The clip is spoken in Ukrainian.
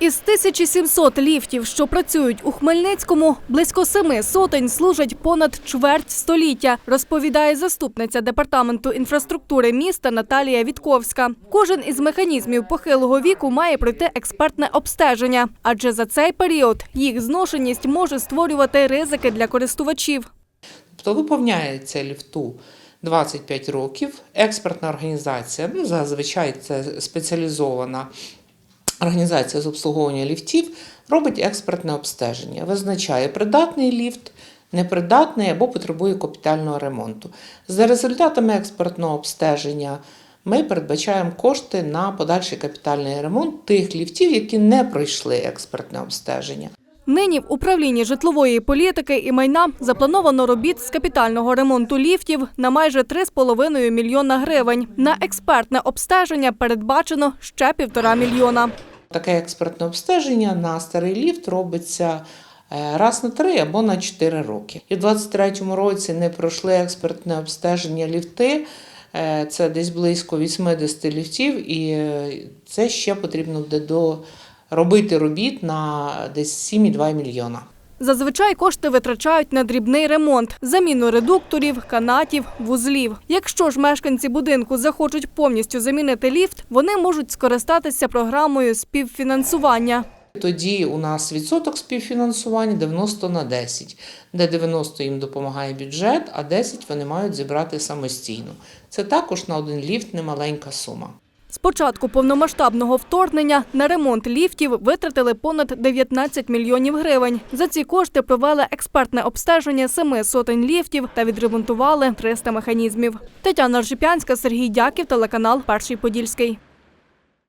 Із 1700 ліфтів, що працюють у Хмельницькому, близько семи сотень служать понад чверть століття, розповідає заступниця департаменту інфраструктури міста Наталія Вітковська. Кожен із механізмів похилого віку має пройти експертне обстеження, адже за цей період їх зношеність може створювати ризики для користувачів. Тобто виповняється ліфту 25 років. Експертна організація, ну зазвичай це спеціалізована організація з обслуговування ліфтів, робить експертне обстеження, визначає придатний ліфт. Непридатний або потребує капітального ремонту. За результатами експертного обстеження ми передбачаємо кошти на подальший капітальний ремонт тих ліфтів, які не пройшли експертне обстеження. Нині в управлінні житлової політики і майна заплановано робіт з капітального ремонту ліфтів на майже 3,5 мільйона гривень. На експертне обстеження передбачено ще півтора мільйона. Таке експертне обстеження на старий ліфт робиться е, раз на три або на чотири роки. І в 2023 році не пройшли експертне обстеження ліфти. е, Це десь близько 80 ліфтів, і е, це ще потрібно буде до робити робіт на десь 7,2 мільйона. Зазвичай кошти витрачають на дрібний ремонт, заміну редукторів, канатів, вузлів. Якщо ж мешканці будинку захочуть повністю замінити ліфт, вони можуть скористатися програмою співфінансування. Тоді у нас відсоток співфінансування 90 на 10, де 90 їм допомагає бюджет, а 10 вони мають зібрати самостійно. Це також на один ліфт немаленька сума. З початку повномасштабного вторгнення на ремонт ліфтів витратили понад 19 мільйонів гривень. За ці кошти провели експертне обстеження семи сотень ліфтів та відремонтували 300 механізмів. Тетяна Ржипянська, Сергій Дяків, телеканал Перший Подільський.